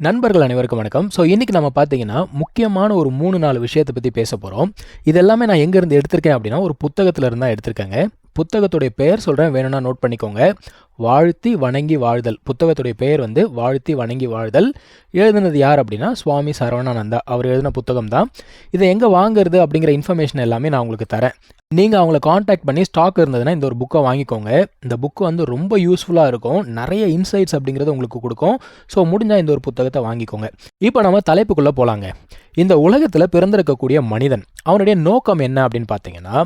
நண்பர்கள் அனைவருக்கும் வணக்கம். ஸோ இன்றைக்கி நம்ம பார்த்தீங்கன்னா முக்கியமான ஒரு மூணு நாலு விஷயத்தை பற்றி பேச போகிறோம் இது எல்லாமே நான் எங்கேருந்து எடுத்திருக்கேன் அப்படின்னா ஒரு புத்தகத்தில் இருந்தால் எடுத்திருக்கேங்க. புத்தகத்துடைய பெயர் சொல்கிறேன் வேணும்னா நோட் பண்ணிக்கோங்க. வாழ்த்தி வணங்கி வாழ்தல். புத்தகத்துடைய பெயர் வந்து வாழ்த்தி வணங்கி வாழ்தல். எழுதுனது யார் அப்படின்னா சுவாமி சரவணானந்தா. அவர் எழுதின புத்தகம் தான். இதை எங்கே வாங்குறது அப்படிங்கிற இன்ஃபர்மேஷன் எல்லாமே நான் உங்களுக்கு தரேன். நீங்கள் அவங்கள காண்டாக்ட் பண்ணி ஸ்டாக் இருந்ததுன்னா இந்த ஒரு புக்கை வாங்கிக்கோங்க. இந்த புக்கு வந்து ரொம்ப யூஸ்ஃபுல்லாக இருக்கும். நிறைய இன்சைட்ஸ் அப்படிங்கிறது உங்களுக்கு கொடுக்கும். ஸோ முடிஞ்சால் இந்த ஒரு புத்தகத்தை வாங்கிக்கோங்க. இப்போ நம்ம தலைப்புக்குள்ளே போகலாங்க இந்த உலகத்தில் பிறந்திருக்கக்கூடிய மனிதன் அவனுடைய நோக்கம் என்ன அப்படின்னு பார்த்தீங்கன்னா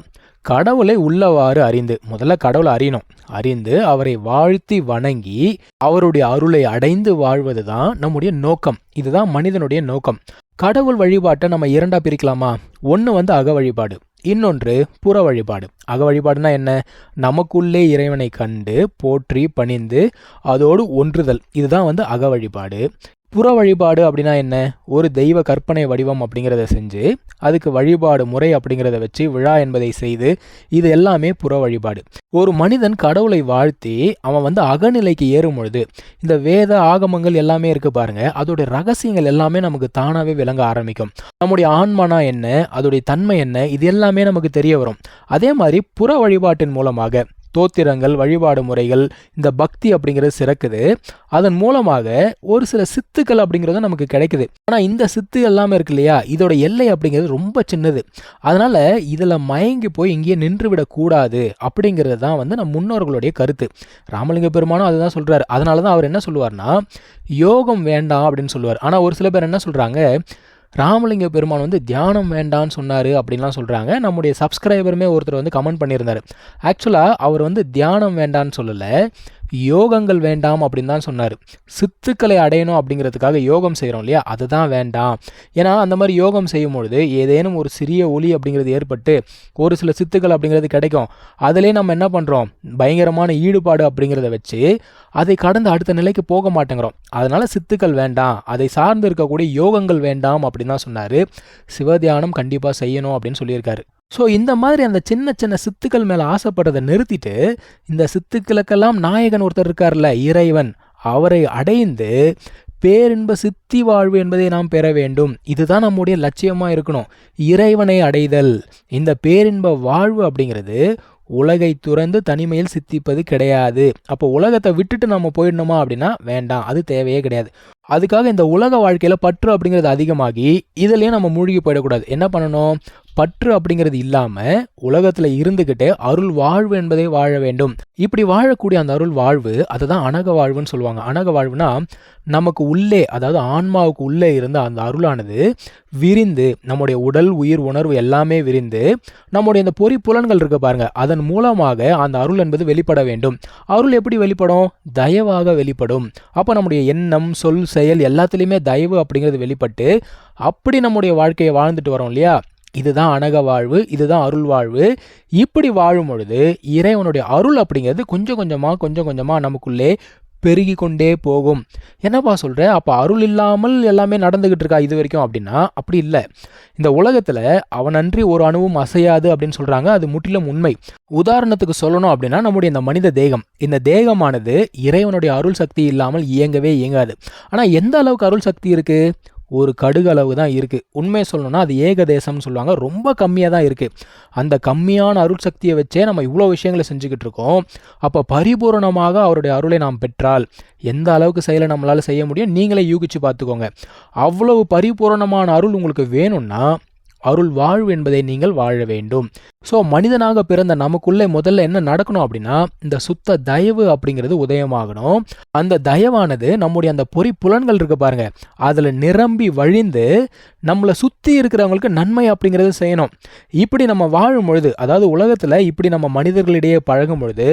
கடவுளை உள்ளவாறு அறிந்து முதல்ல கடவுளை அறியணும். அறிந்து அவரை வாழ்த்தி வணங்கி அவருடைய அருளை அடைந்து வாழ்வது தான் நம்முடைய நோக்கம். இதுதான் மனிதனுடைய நோக்கம். கடவுள் வழிபாட்டை நம்ம இரண்டா பிரிக்கலாமா? ஒன்று வந்து அக வழிபாடு இன்னொன்று புற வழிபாடு. அக வழிபாடுனா என்ன? நமக்குள்ளே இறைவனை கண்டு போற்றி பணிந்து அதோடு ஒன்றுதல். இதுதான் வந்து அக வழிபாடு. புற வழிபாடு அப்படின்னா என்ன? ஒரு தெய்வ கற்பனை வடிவம் அப்படிங்கிறத செஞ்சு அதுக்கு வழிபாடு முறை அப்படிங்கிறத வச்சு விழா என்பதை செய்து இது எல்லாமே புற வழிபாடு ஒரு மனிதன் கடவுளை வாழ்த்தி அவன் வந்து அகநிலைக்கு ஏறும் பொழுது இந்த வேத ஆகமங்கள் எல்லாமே இருக்கு பாருங்க அதோடைய ரகசியங்கள் எல்லாமே நமக்கு தானாகவே விளங்க ஆரம்பிக்கும். நம்முடைய ஆன்மானா என்ன? அதோடைய தன்மை என்ன? இது எல்லாமே நமக்கு தெரிய வரும். அதே மாதிரி புற வழிபாட்டின் மூலமாக தோத்திரங்கள் வழிபாடு முறைகள் இந்த பக்தி அப்படிங்கிறது சிறக்குது. அதன் மூலமாக ஒரு சில சித்துக்கள் அப்படிங்கிறது நமக்கு கிடைக்குது. ஆனால் இந்த சித்து எல்லாமே இருக்கு இல்லையா? இதோட எல்லை அப்படிங்கிறது ரொம்ப சின்னது. அதனால் இதில் மயங்கி போய் இங்கேயே நின்று விடக்கூடாது அப்படிங்கிறது தான் வந்து நம் முன்னோர்களுடைய கருத்து. ராமலிங்க பெருமானும் அதுதான் சொல்கிறார் அதனால தான் அவர் என்ன சொல்லுவார்னா யோகம் வேண்டாம் அப்படின்னு சொல்லுவார். ஆனால் ஒரு சில பேர் என்ன சொல்கிறாங்க ராமலிங்க பெருமான் வந்து தியானம் வேண்டான்னு சொன்னார் அப்படின்லாம் சொல்கிறாங்க நம்முடைய சப்ஸ்கிரைபருமே ஒருத்தர் வந்து கமெண்ட் பண்ணியிருந்தார். ஆக்சுவலாக அவர் வந்து தியானம் வேண்டான்னு சொல்லலை. யோகங்கள் வேண்டாம் அப்படின்னு தான் சொன்னார். சித்துக்களை அடையணும் அப்படிங்கிறதுக்காக யோகம் செய்கிறோம் இல்லையா? அதுதான் வேண்டாம். ஏன்னா அந்த மாதிரி யோகம் செய்யும் பொழுது ஏதேனும் ஒரு சிறிய ஒளி அப்படிங்கிறது ஏற்பட்டு ஒரு சில சித்துக்கள் அப்படிங்கிறது கிடைக்கும். அதிலே நம்ம என்ன பண்ணுறோம் பயங்கரமான ஈடுபாடு அப்படிங்கிறத வச்சு அதை கடந்து அடுத்த நிலைக்கு போக மாட்டேங்கிறோம். அதனால் சித்துக்கள் வேண்டாம். அதை சார்ந்து இருக்கக்கூடிய யோகங்கள் வேண்டாம் அப்படின்னு தான் சொன்னார். சிவதியானம் கண்டிப்பாக செய்யணும் அப்படின்னு சொல்லியிருக்காரு. ஸோ இந்த மாதிரி அந்த சின்ன சின்ன சித்துக்கள் மேலே ஆசைப்படுறதை நிறுத்திட்டு இந்த சித்துக்களுக்கெல்லாம் நாயகன் ஒருத்தர் இருக்கார்ல இறைவன். அவரை அடைந்து பேரின்ப சித்தி வாழ்வு என்பதை நாம் பெற வேண்டும். இதுதான் நம்முடைய லட்சியமாக இருக்கணும். இறைவனை அடைதல். இந்த பேரின்ப வாழ்வு அப்படிங்கிறது உலகை துறந்து தனிமையில் சித்திப்பது கிடையாது. அப்போ உலகத்தை விட்டுட்டு நம்ம போயிடணுமா அப்படின்னா வேண்டாம். அது தேவையே கிடையாது. அதுக்காக இந்த உலக வாழ்க்கையில் பற்று அப்படிங்கிறது அதிகமாகி இதுலேயும் நம்ம மூழ்கி போயிடக்கூடாது. என்ன பண்ணணும்? பற்று அப்படிங்கிறது இல்லாமல் உலகத்தில் இருந்துக்கிட்டே அருள் வாழ்வு என்பதை வாழ வேண்டும். இப்படி வாழக்கூடிய அந்த அருள் வாழ்வு அதை தான் அனக வாழ்வுன்னு சொல்லுவாங்க. அனக வாழ்வுனா நமக்கு உள்ளே அதாவது ஆன்மாவுக்கு உள்ளே இருந்த அந்த அருளானது விரிந்து நம்முடைய உடல் உயிர் உணர்வு எல்லாமே விரிந்து நம்முடைய இந்த பொறி புலன்கள் இருக்க பாருங்க. அதன் மூலமாக அந்த அருள் என்பது வெளிப்பட வேண்டும். அருள் எப்படி வெளிப்படும்? தயவாக வெளிப்படும். அப்போ நம்முடைய எண்ணம் சொல் செயல் எல்லாத்துலேயுமே தயவு அப்படிங்கிறது வெளிப்பட்டு அப்படி நம்முடைய வாழ்க்கையை வாழ்ந்துட்டு வரோம் இல்லையா? இதுதான் அனக வாழ்வு இதுதான் அருள் வாழ்வு. இப்படி வாழும் பொழுது இறைவனுடைய அருள் அப்படிங்கிறது கொஞ்சம் கொஞ்சமாக கொஞ்சம் கொஞ்சமாக நமக்குள்ளே பெருகி கொண்டே போகும். என்னப்பா சொல்கிற அப்போ அருள் இல்லாமல் எல்லாமே நடந்துக்கிட்டு இருக்கா இது வரைக்கும் அப்படின்னா? அப்படி இல்லை. இந்த உலகத்தில் அவனன்றி ஒரு அணுவும் அசையாது அப்படின்னு சொல்கிறாங்க அது முற்றிலும் உண்மை. உதாரணத்துக்கு சொல்லணும் அப்படின்னா நம்முடைய இந்த மனித தேகம். இந்த தேகமானது இறைவனுடைய அருள் சக்தி இல்லாமல் இயங்கவே இயங்காது. ஆனால் எந்த அளவுக்கு அருள் சக்தி இருக்குது ஒரு கடுகு அளவு தான் இருக்குது உண்மையை சொல்லணும்னா அது ஏகதேசம்னு சொல்லுவாங்க. ரொம்ப கம்மியாக தான் இருக்குது அந்த கம்மியான அருள் சக்தியை வச்சே நம்ம இவ்வளோ விஷயங்களை செஞ்சுக்கிட்டு இருக்கோம். அப்போ பரிபூரணமாக அவருடைய அருளை நாம் பெற்றால் எந்த அளவுக்கு செயலை நம்மளால் செய்ய முடியும்? நீங்களே யூகிச்சு பார்த்துக்கோங்க. அவ்வளவு பரிபூரணமான அருள் உங்களுக்கு வேணும்னா அருள் வாழ்வு என்பதை நீங்கள் வாழ வேண்டும். ஸோ மனிதனாக பிறந்த நமக்குள்ளே முதல்ல என்ன நடக்கணும் அப்படின்னா இந்த சுத்த தயவு அப்படிங்கிறது உதயமாகணும். அந்த தயவானது நம்முடைய அந்த பொறி புலன்கள் இருக்கு பாருங்க அதில் நிரம்பி வழிந்து நம்மளை சுற்றி இருக்கிறவங்களுக்கு நன்மை அப்படிங்கிறது செய்யணும். இப்படி நம்ம வாழும் பொழுது அதாவது உலகத்தில் இப்படி நம்ம மனிதர்களிடையே பழகும் பொழுது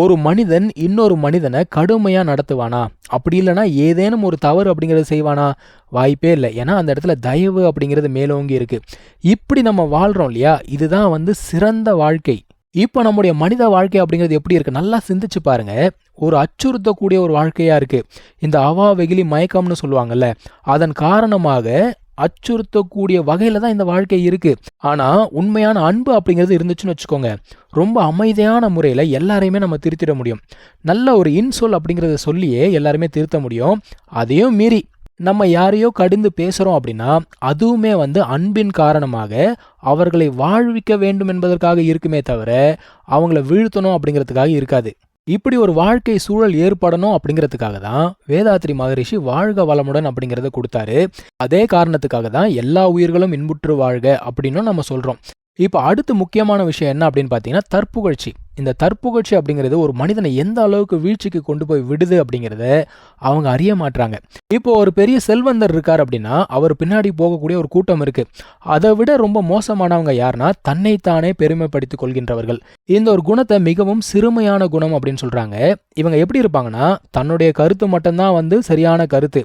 ஒரு மனிதன் இன்னொரு மனிதனை கடுமையாக நடத்துவானா? அப்படி இல்லைன்னா ஏதேனும் ஒரு தவறு அப்படிங்கிறது செய்வானா? வாய்ப்பே இல்லை. ஏன்னா அந்த இடத்துல தயவு அப்படிங்கிறது மேலோங்கி இருக்குது இப்படி நம்ம வாழ்கிறோம் இல்லையா? இதுதான் வந்து சிறந்த வாழ்க்கை. இப்போ நம்முடைய மனித வாழ்க்கை அப்படிங்கிறது எப்படி இருக்கு? நல்லா சிந்திச்சு பாருங்க. ஒரு அச்சுறுத்தக்கூடிய ஒரு வாழ்க்கையா இருக்கு. இந்த அவா வெகிலி மயக்கம்னு சொல்லுவாங்கல்ல அதன் காரணமாக அச்சுறுத்தக்கூடிய வகையில தான் இந்த வாழ்க்கை இருக்கு. ஆனா உண்மையான அன்பு அப்படிங்கிறது இருந்துச்சுன்னு வச்சுக்கோங்க. ரொம்ப அமைதியான முறையில் எல்லாரையுமே நம்ம திருத்திட முடியும். நல்ல ஒரு இன்சொல் அப்படிங்கிறத சொல்லியே எல்லாருமே திருத்த முடியும். அதையும் மீறி நம்ம யாரையோ கடிந்து பேசுகிறோம் அப்படின்னா அதுவுமே வந்து அன்பின் காரணமாக அவர்களை வாழ்விக்க வேண்டும் என்பதற்காக இருக்குமே தவிர அவங்கள வீழ்த்தணும் அப்படிங்கிறதுக்காக இருக்காது. இப்படி ஒரு வாழ்க்கை சூழல் ஏற்படணும் அப்படிங்கிறதுக்காக தான் வேதாத்ரி மகரிஷி வாழ்க வளமுடன் அப்படிங்கிறத கொடுத்தாரு. அதே காரணத்துக்காக தான் எல்லா உயிர்களும் இன்புற்று வாழ்க அப்படின்னும் நம்ம சொல்கிறோம் இப்போ அடுத்து முக்கியமான விஷயம் என்ன அப்படின்னு பார்த்தீங்கன்னா தற்புகழ்ச்சி. இந்த தற்புகழ்ச்சி அப்படிங்கிறது ஒரு மனிதனை எந்த அளவுக்கு வீழ்ச்சிக்கு கொண்டு போய் விடுது அப்படிங்கிறத அவங்க அறிய மாட்டாங்க இப்போ ஒரு பெரிய செல்வந்தர் இருக்கார் அப்படின்னா அவர் பின்னாடி போகக்கூடிய ஒரு கூட்டம் இருக்கு. அதை விட ரொம்ப மோசமானவங்க யாருன்னா தன்னைத்தானே பெருமைப்படுத்திக் கொள்கின்றவர்கள். இந்த ஒரு குணத்தை மிகவும் சிறுமையான குணம் அப்படின்னு சொல்றாங்க. இவங்க எப்படி இருப்பாங்கன்னா தன்னுடைய கருத்து மட்டும்தான் வந்து சரியான கருத்து.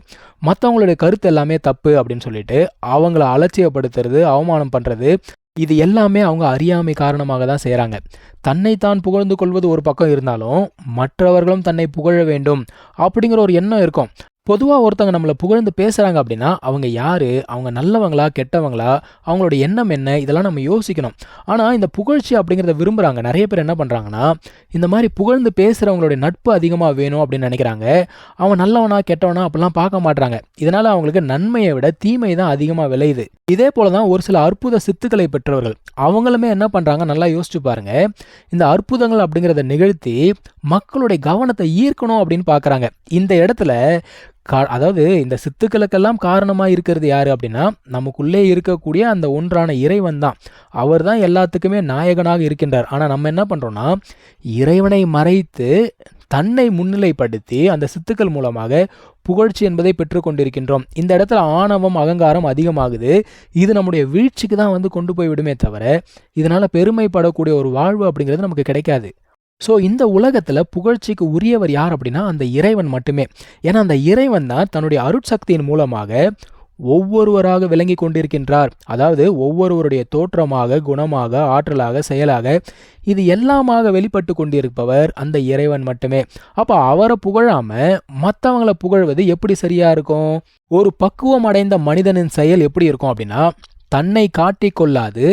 மற்றவங்களுடைய கருத்து எல்லாமே தப்பு அப்படின்னு சொல்லிட்டு அவங்கள அலட்சியப்படுத்துறது அவமானம் பண்றது இது எல்லாமே அவங்க அறியாமை காரணமாக தான் செய்கிறாங்க தன்னைத்தான் புகழ்ந்து கொள்வது ஒரு பக்கம் இருந்தாலும் மற்றவர்களும் தன்னை புகழ வேண்டும் அப்படிங்கிற ஒரு எண்ணம் இருக்கும். பொதுவாக ஒருத்தவங்க நம்மளை புகழ்ந்து பேசுகிறாங்க அப்படின்னா அவங்க யார் அவங்க நல்லவங்களா கெட்டவங்களா அவங்களோட எண்ணம் என்ன இதெல்லாம் நம்ம யோசிக்கணும். ஆனால் இந்த புகழ்ச்சி அப்படிங்கிறத விரும்புகிறாங்க நிறைய பேர் என்ன பண்ணுறாங்கன்னா இந்த மாதிரி புகழ்ந்து பேசுகிறவங்களுடைய நட்பு அதிகமாக வேணும் அப்படின்னு நினைக்கிறாங்க. அவன் நல்லவனா கெட்டவனா அப்படிலாம் பார்க்க மாட்றாங்க. இதனால் அவங்களுக்கு நன்மையை விட தீமை தான் அதிகமாக விளையுது. இதே போல தான் ஒரு சில அற்புத சித்துக்களை பெற்றவர்கள் அவங்களுமே என்ன பண்ணுறாங்க நல்லா யோசிச்சு பாருங்க. இந்த அற்புதங்கள் அப்படிங்கிறத நிகழ்த்தி மக்களுடைய கவனத்தை ஈர்க்கணும் அப்படின்னு பார்க்குறாங்க. இந்த இடத்துல கா அதாவது இந்த சித்துக்களுக்கெல்லாம் காரணமாக இருக்கிறது யார் அப்படின்னா நமக்குள்ளே இருக்கக்கூடிய அந்த ஒன்றான இறைவன் தான். அவர் தான் எல்லாத்துக்குமே நாயகனாக இருக்கின்றார். ஆனால் நம்ம என்ன பண்ணுறோன்னா இறைவனை மறைத்து தன்னை முன்னிலைப்படுத்தி அந்த சித்துக்கள் மூலமாக புகழ்ச்சி என்பதை பெற்றுக்கொண்டிருக்கின்றோம் இந்த இடத்துல ஆணவம் அகங்காரம் அதிகமாகுது. இது நம்முடைய வீழ்ச்சிக்கு தான் வந்து கொண்டு போய் விடுமே தவிர இதனால் பெருமைப்படக்கூடிய ஒரு வாழ்வு அப்படிங்கிறது நமக்கு கிடைக்காது. ஸோ இந்த உலகத்தில் புகழ்ச்சிக்கு உரியவர் யார் அப்படின்னா அந்த இறைவன் மட்டுமே. ஏன்னா அந்த இறைவன் தான் தன்னுடைய அருட்சக்தியின் மூலமாக ஒவ்வொருவராக விளங்கி கொண்டிருக்கின்றார். அதாவது ஒவ்வொருவருடைய தோற்றமாக குணமாக ஆற்றலாக செயலாக இது எல்லாமாக வெளிப்பட்டு கொண்டிருப்பவர் அந்த இறைவன் மட்டுமே. அப்போ அவரை புகழாம மற்றவங்களை புகழ்வது எப்படி சரியாக இருக்கும்? ஒரு பக்குவம் அடைந்த மனிதனின் செயல் எப்படி இருக்கும் அப்படின்னா தன்னை காட்டிக்கொள்ளாது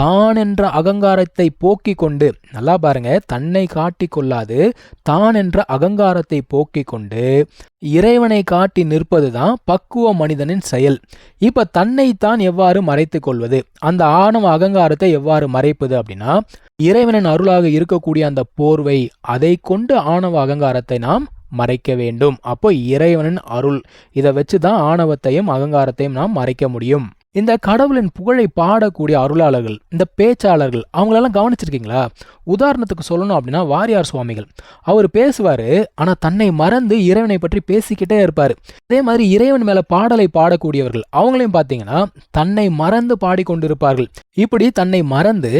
தான் என்ற அகங்காரத்தை போக்கிக் கொண்டு நல்லா பாருங்க தன்னை காட்டி கொள்ளாது தான் என்ற அகங்காரத்தை போக்கிக் கொண்டு இறைவனை காட்டி நிற்பதுதான் பக்குவ மனிதனின் செயல். இப்ப தன்னைத்தான் எவ்வாறு மறைத்து கொள்வது? அந்த ஆணவ அகங்காரத்தை எவ்வாறு மறைப்பது அப்படின்னா இறைவனின் அருளாக இருக்கக்கூடிய அந்த போர்வை அதை கொண்டு ஆணவ அகங்காரத்தை நாம் மறைக்க வேண்டும். அப்போ இறைவனின் அருள் இதை வச்சு தான் ஆணவத்தையும் அகங்காரத்தையும் நாம் மறைக்க முடியும். இந்த கடவுளின் புகழை பாடக்கூடிய அருளாளர்கள் இந்த பேச்சாளர்கள் அவங்களெல்லாம் கவனிச்சிருக்கீங்களா? உதாரணத்துக்கு சொல்லணும் அப்படின்னா வாரியார் சுவாமிகள். அவர் பேசுவார் ஆனால் தன்னை மறந்து இறைவனை பற்றி பேசிக்கிட்டே இருப்பார். அதே மாதிரி இறைவன் மேலே பாடலை பாடக்கூடியவர்கள் அவங்களையும் பார்த்தீங்கன்னா தன்னை மறந்து பாடிக்கொண்டிருப்பார்கள். இப்படி தன்னை மறந்து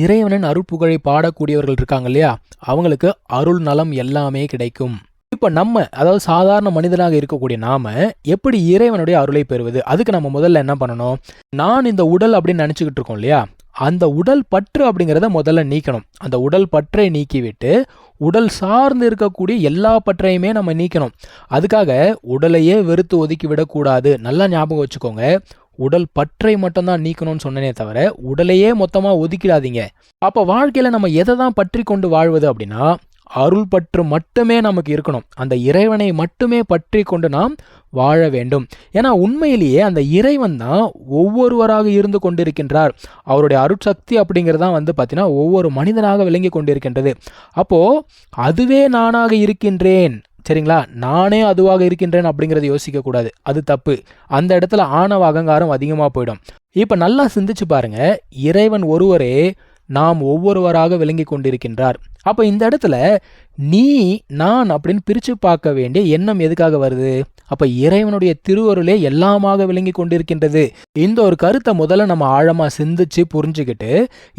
இறைவனின் அருள் புகழை பாடக்கூடியவர்கள் இருக்காங்க இல்லையா? அவங்களுக்கு அருள் நலம் எல்லாமே கிடைக்கும். இப்போ நம்ம அதாவது சாதாரண மனிதனாக இருக்கக்கூடிய நாம எப்படி இறைவனுடைய அருளை பெறுவது? அதுக்கு நம்ம முதல்ல என்ன பண்ணணும்? நான் இந்த உடல் அப்படின்னு நினச்சிக்கிட்டு இருக்கோம் இல்லையா? அந்த உடல் பற்று அப்படிங்கிறத முதல்ல நீக்கணும். அந்த உடல் பற்றை நீக்கிவிட்டு உடல் சார்ந்து இருக்கக்கூடிய எல்லா பற்றையுமே நம்ம நீக்கணும். அதுக்காக உடலையே வெறுத்து ஒதுக்கி விடக்கூடாது. நல்லா ஞாபகம் வச்சுக்கோங்க. உடல் பற்றை மட்டும்தான் நீக்கணும்னு சொன்னனே தவிர உடலையே மொத்தமாக ஒதுக்கிடாதீங்க. அப்போ வாழ்க்கையில் நம்ம எதை தான் பற்றி கொண்டு வாழ்வது அப்படின்னா அருள் பற்று மட்டுமே நமக்கு இருக்கணும். அந்த இறைவனை மட்டுமே பற்றி கொண்டு நாம் வாழ வேண்டும். ஏன்னா உண்மையிலேயே அந்த இறைவன் தான் ஒவ்வொருவராக இருந்து கொண்டிருக்கின்றார். அவருடைய அருட்சக்தி அப்படிங்கிறது தான் வந்து பார்த்தீங்கன்னா ஒவ்வொரு மனிதனாக விளங்கி கொண்டிருக்கின்றது. அப்போது அதுவே நானாக இருக்கின்றேன். சரிங்களா? நானே அதுவாக இருக்கின்றேன் அப்படிங்கிறத யோசிக்கக்கூடாது. அது தப்பு. அந்த இடத்துல ஆணவ அகங்காரம் அதிகமாக போயிடும். இப்போ நல்லா சிந்திச்சு பாருங்க. இறைவன் ஒருவரே நாம் ஒவ்வொருவராக விளங்கி கொண்டிருக்கின்றார். அப்போ இந்த இடத்துல நீ நான் அப்படின்னு பிரித்து பார்க்க வேண்டிய எண்ணம் எதுக்காக வருது? அப்போ இறைவனுடைய திருவருளே எல்லாமாக விளங்கி கொண்டிருக்கின்றது. இந்த ஒரு கருத்தை முதல்ல நம்ம ஆழமாக சிந்திச்சு புரிஞ்சுக்கிட்டு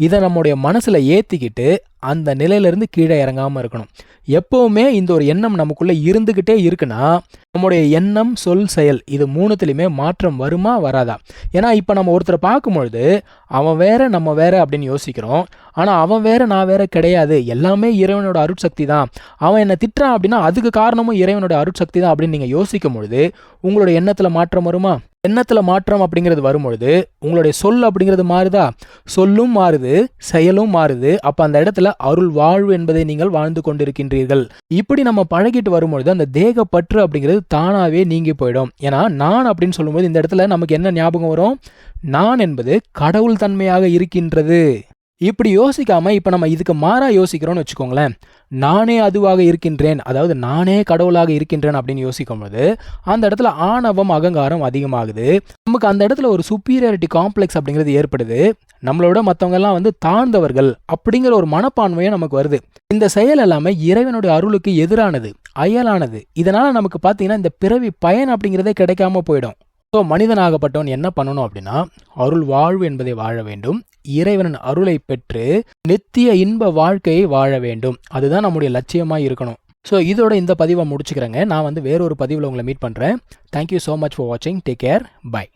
இதை நம்முடைய மனசில் ஏற்றிக்கிட்டு அந்த நிலையிலிருந்து கீழே இறங்காமல் இருக்கணும். எப்போவுமே இந்த ஒரு எண்ணம் நமக்குள்ளே இருந்துக்கிட்டே இருக்குன்னா நம்முடைய எண்ணம் சொல் செயல் இது மூணுத்துலையுமே மாற்றம் வருமா வராதா? ஏன்னா இப்போ நம்ம ஒருத்தரை பார்க்கும்பொழுது அவன் வேற நம்ம வேற அப்படின்னு யோசிக்கிறோம். ஆனால் அவன் வேற நான் வேற கிடையாது. எல்லாமே இறைவனோட அருட்சக்தி தான். அவன் என்னை திட்டுறான் அப்படின்னா அதுக்கு காரணமும் இறைவனோட அருட்சக்தி தான் அப்படின்னு நீங்கள் யோசிக்கும் பொழுது உங்களோட எண்ணத்தில் மாற்றம் வருமா? எண்ணத்தில் மாற்றம் அப்படிங்கிறது வரும்பொழுது உங்களுடைய சொல் அப்படிங்கிறது மாறுதா? சொல்லும் மாறுது செயலும் மாறுது. அப்போ அந்த இடத்துல அருள் வாழ்வு என்பதை நீங்கள் வாழ்ந்து கொண்டிருக்கின்றீர்கள். இப்படி நம்ம பழகிட்டு வரும்பொழுது அந்த தேக பற்று அப்படிங்கிறது தானாகவே நீங்கி போயிடும். ஏன்னா நான் அப்படின்னு சொல்லும்போது இந்த இடத்துல நமக்கு என்ன ஞாபகம் வரும்? நான் என்பது கடவுள் தன்மையாக இருக்கின்றது. இப்படி யோசிக்காமல் இப்போ நம்ம இதுக்கு மாறாக யோசிக்கிறோம்னு வச்சுக்கோங்களேன். நானே அதுவாக இருக்கின்றேன் அதாவது நானே கடவுளாக இருக்கின்றேன் அப்படின்னு யோசிக்கும் போது அந்த இடத்துல ஆணவம் அகங்காரம் அதிகமாகுது. நமக்கு அந்த இடத்துல ஒரு சுப்பீரியாரிட்டி காம்ப்ளெக்ஸ் அப்படிங்கிறது ஏற்படுது. நம்மளோட மற்றவங்கெல்லாம் வந்து தாழ்ந்தவர்கள் அப்படிங்கிற ஒரு மனப்பான்மையும் நமக்கு வருது. இந்த செயல் எல்லாமே இறைவனுடைய அருளுக்கு எதிரானது அயலானது. இதனால் நமக்கு பார்த்தீங்கன்னா இந்த பிறவி பயன் அப்படிங்கிறதே கிடைக்காம போயிடும். ஸோ மனிதனாகப்பட்டவன் என்ன பண்ணணும் அப்படின்னா அருள் வாழ்வு என்பதை வாழ வேண்டும். இறைவனின் அருளை பெற்று நித்திய இன்ப வாழ்க்கையை வாழ வேண்டும். அதுதான் நம்முடைய லட்சியமாக இருக்கணும். ஸோ இதோட இந்த பதிவை முடிச்சுக்கிறேங்க. நான் வந்து வேறொரு பதிவில் உங்களை மீட் பண்ணுறேன் thank you so much for வாட்சிங் டேக் கேர் பை